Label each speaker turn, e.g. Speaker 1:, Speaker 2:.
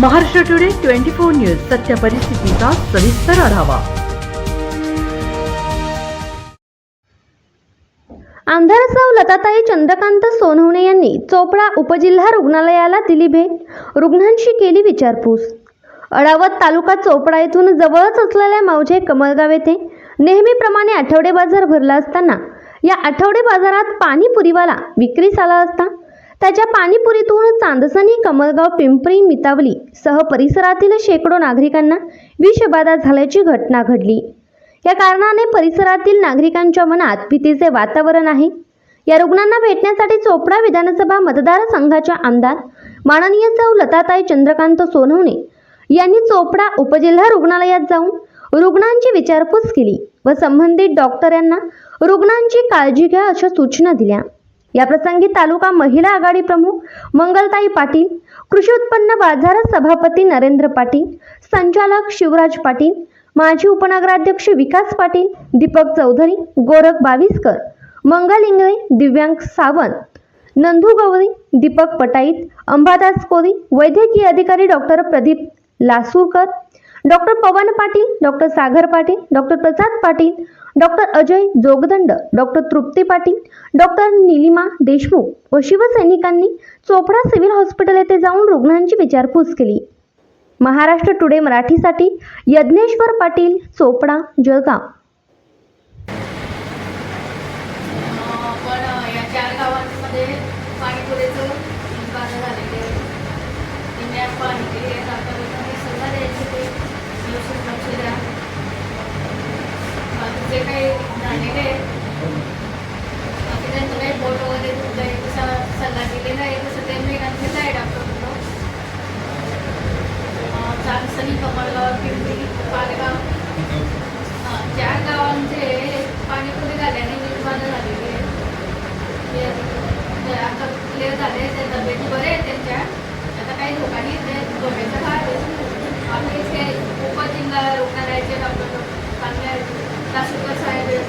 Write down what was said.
Speaker 1: Maharashtra today twenty four news सत्य परिस्थितीचा सविस्तर आढावा.
Speaker 2: आमदार लताताई चंद्रकांत सोनवणे यांनी चोपडा उपजिल्हा रुग्णालयाला दिली भेट. रुग्णांशी केली विचारपूस. अडावत तालुका चोपडा येथून जवळच असलेल्या मावजे कमलगाव येथे नेहमीप्रमाणे आठवडे बाजार भरला असताना या आठवडे बाजारात पाणीपुरीवाला विक्रीस आला असता. त्याच्या पाणीपुरीतून चांदसनी कमलगाव पिंपरी मितावली सह परिसरातील शेकडो नागरिकांना विषबाधा झाल्याची घटना घडली. या कारणाने परिसरातील नागरिकांच्या मनात भीतीचे वातावरण आहे. या रुग्णांना भेटण्यासाठी चोपडा विधानसभा मतदारसंघाच्या आमदार माननीय सौ लताताई चंद्रकांत सोनवणे यांनी चोपडा उपजिल्हा रुग्णालयात जाऊन रुग्णांची विचारपूस केली व संबंधित डॉक्टर यांना रुग्णांची काळजी घ्या अशा सूचना दिल्या. याप्रसंगी तालुका महिला आघाडी प्रमुख मंगलताई पाटील कृषी उत्पन्न बाजार सभापती नरेंद्र पाटील संचालक शिवराज पाटील माजी उपनगराध्यक्ष विकास पाटील दीपक चौधरी गोरख बाविस्कर मंगल इंगळे दिव्यांग सावंत नंदू गवळी दीपक पटाईत अंबादास कोरी वैद्यकीय अधिकारी doctor Pradeep Lasurkar doctor Pawan Patil doctor Sagar Patil doctor Prasad Patil doctor Ajay Jogdand doctor Trupti Patil doctor Nilima Deshmukh व शिवसैनिकांनी चोपडा सिव्हिल हॉस्पिटल येथे जाऊन रुग्णांची विचारपूस केली. महाराष्ट्र टुडे मराठीसाठी यज्ञेश्वर पाटील चोपडा जळगाव
Speaker 3: पण या चार गावांमध्ये पाणीपुरीचं बाधा झालेली आहे निम्यात पाणी केली आहे तात्काळ हे सल्ला द्यायचे ते व्यवस्थित लक्ष द्या बाकी जे त्यांचं काही बोट वगैरे तुमचा एक सल्ला दिलेला आहे तसं ते मी घेतलं आहे डॉक्टर चांदसनी कमळगाव पिंपरी पालगाव. चार गावांचे पाणीपुरी झाल्याने विषबाधा झालेली आहे आता क्लिअर झाले ते तब्येती बरे आहेत त्यांच्या आता काही धोका नाही ते धोक्याचा भाग ते उपजिल्हा रुग्णालय डॉक्टर चांगले आहेत लासूरकर साहेब आहेत